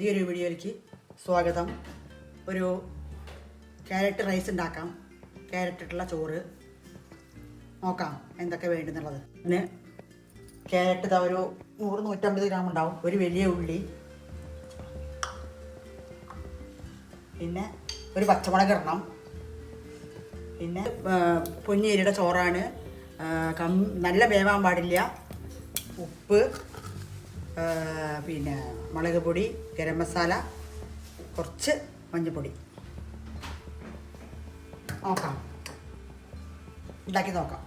പുതിയൊരു വീഡിയോയിലേക്ക് സ്വാഗതം. ഒരു ക്യാരറ്റ് റൈസ് ഉണ്ടാക്കാം. ക്യാരറ്റ് ചോറ്. നോക്കാം എന്തൊക്കെ വേണ്ടെന്നുള്ളത്. പിന്നെ ക്യാരറ്റ് ഇതാ ഒരു നൂറ് നൂറ്റമ്പത് ഗ്രാം ഉണ്ടാവും. ഒരു വലിയ ഉള്ളി. പിന്നെ ഒരു പച്ചമുളക് ഇടണം. പിന്നെ പൊന്നിയരിയുടെ ചോറാണ്. നല്ല വേവാൻ പാടില്ല. ഉപ്പ്. പിന്നെ മുളക് പൊടി ഗരം മസാല കുറച്ച് മഞ്ഞൾപ്പൊടി. നോക്കാം. ഉണ്ടാക്കി നോക്കാം.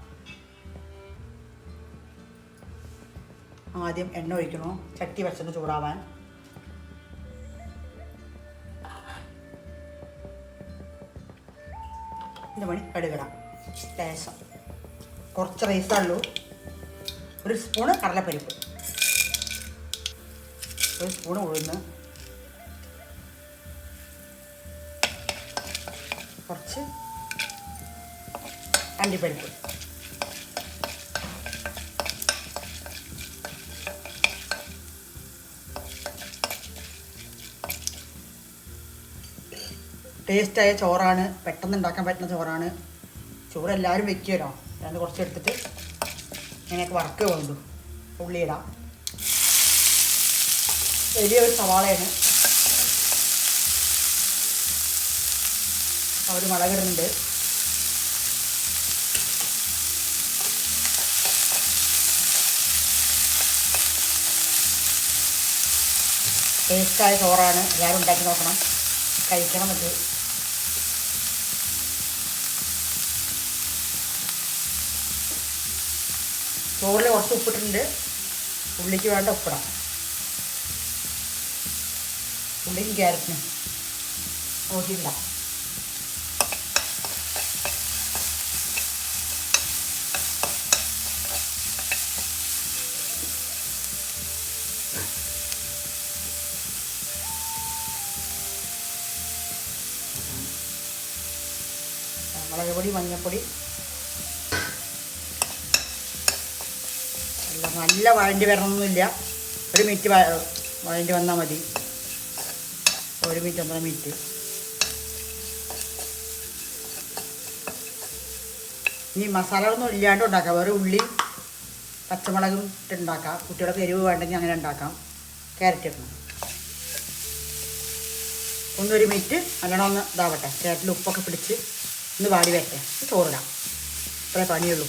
ആദ്യം എണ്ണ ഒഴിക്കണോ? ചട്ടി വെച്ചൊന്ന് ചൂടാവാൻ. ഇത് മണി കടുകിടാം. ലേശം. കുറച്ച് റൈസുള്ളൂ ഒരു സ്പൂണ് കടലപ്പരിപ്പ്. ഒരു സ്പൂൺ ഉഴുന്ന് കുറച്ച് അണ്ടിപ്പരിപ്പ് ടേസ്റ്റായ ചോറാണ്. പെട്ടെന്ന് ഉണ്ടാക്കാൻ പറ്റുന്ന ചോറാണ്. ചോറ് എല്ലാവരും വെക്കുമല്ലോ ഞാൻ കുറച്ച് എടുത്തിട്ട് ഇങ്ങനെയൊക്കെ വറക്ക് വേണ്ടു ഉള്ളിയിടാം. വലിയൊരു സവാളയാണ്. അവർ മുളകിടുന്നുണ്ട്. ടേസ്റ്റായ ചോറാണ്. എല്ലാവരും ഉണ്ടാക്കി നോക്കണം. കഴിക്കണം ഇത്. ചോറിൽ കുറച്ച് ഉപ്പിട്ടിട്ടുണ്ട്. ഉള്ളിക്ക് വേണ്ട ഉപ്പിടാം. ഉള്ളിക്ക് ക്യാരറ്റിന്. നോക്കിയില്ല മുളക് പൊടി മഞ്ഞൾപ്പൊടി നല്ല വഴണ്ടി വരണമെന്നില്ല. ഒരു മിനിറ്റ് വഴണ്ടി വന്നാൽ മതി. ഒരു മിനിറ്റ് ഒന്നര മിനിറ്റ് ഇനി മസാലകളൊന്നും ഇല്ലാണ്ട് ഉണ്ടാക്കാം. വേറെ ഉള്ളി പച്ചമുളകും ഇട്ട് കുട്ടികളുടെ എരിവ് വേണ്ടെങ്കിൽ അങ്ങനെ ഉണ്ടാക്കാം. ക്യാരറ്റ് ഇടണം. ഒന്നൊരു മിനിറ്റ് നല്ലോണം ഒന്ന് ഇതാവട്ടെ. ക്യാരറ്റിൽ ഉപ്പൊക്കെ പിടിച്ച് ഒന്ന് വാടി വരട്ടെ. ചോറിടാം. അത്രേ പണിയുള്ളൂ.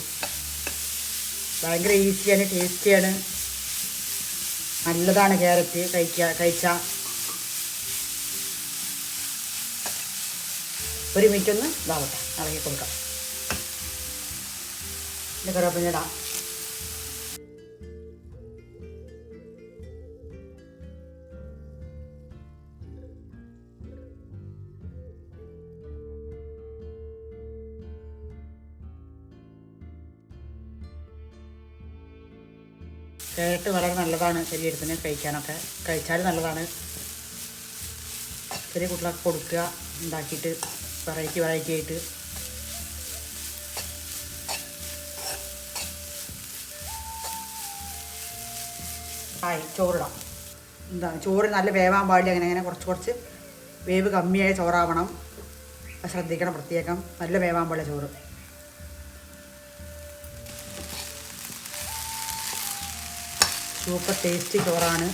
ഭയങ്കര ഈസിയാണ് ടേസ്റ്റിയാണ് നല്ലതാണ് ക്യാരറ്റ് കഴിക്കുക കഴിച്ചാൽ ഒരു മിനിറ്റ് ഒന്ന് ഇതാവട്ടെ ഇളകി കൊടുക്കാം. കറിവേപ്പില ഇടാം ക്യാരറ്റ് വളരെ നല്ലതാണ് ശരീരത്തിന് കഴിക്കാനൊക്കെ. കഴിച്ചാൽ നല്ലതാണ്. ചെറിയ കുട്ടികളൊക്കെ കൊടുക്കുക ഉണ്ടാക്കിയിട്ട് വെറൈറ്റി വെറൈറ്റി ആയിട്ട് ആയി ചോറിടാം. എന്താണ് ചോറ് നല്ല വേവാൻ പാടില്ല അങ്ങനെ അങ്ങനെ കുറച്ച് കുറച്ച് വേവ് കമ്മിയായ ചോറാവണം. ശ്രദ്ധിക്കണം പ്രത്യേകം നല്ല വേവാൻ പാടില്ല ചോറ്. സൂപ്പർ ടേസ്റ്റി ചോറാണ്.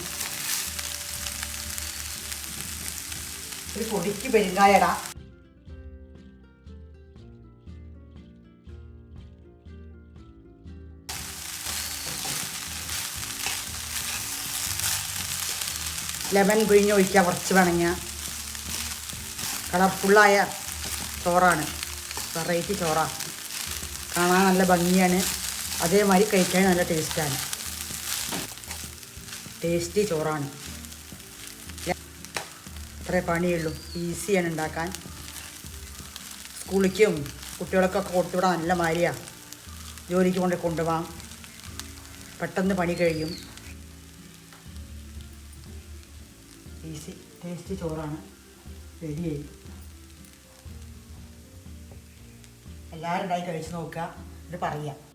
ഒരു പൊടിക്ക് പെരുങ്കായടാ. ലെമൺ പിഴിഞ്ഞ് ഒഴിക്കുക കുറച്ച് വേണമെങ്കിൽ കളർഫുള്ളായ ചോറാണ്. വെറൈറ്റി ചോറാണ് കാണാൻ നല്ല ഭംഗിയാണ്. അതേമാതിരി കഴിക്കാൻ നല്ല ടേസ്റ്റാണ്. ടേസ്റ്റി ചോറാണ്. അത്രേ പണിയുള്ളൂ. ഈസിയാണ് ഉണ്ടാക്കാൻ. സ്കൂളിലേക്കും കുട്ടികൾക്കൊക്കെ കൊടുത്തുവിടാൻ നല്ല മാരിയാണ് ജോലിക്ക് കൊണ്ട് കൊണ്ടുപോകാം പെട്ടെന്ന് പണി കഴിയും. ഈസി ടേസ്റ്റ് ചോറാണ്. റെഡിയായി. എല്ലാവരും ഉണ്ടായി കഴിച്ച് നോക്കുക. ഇത് പറയാം.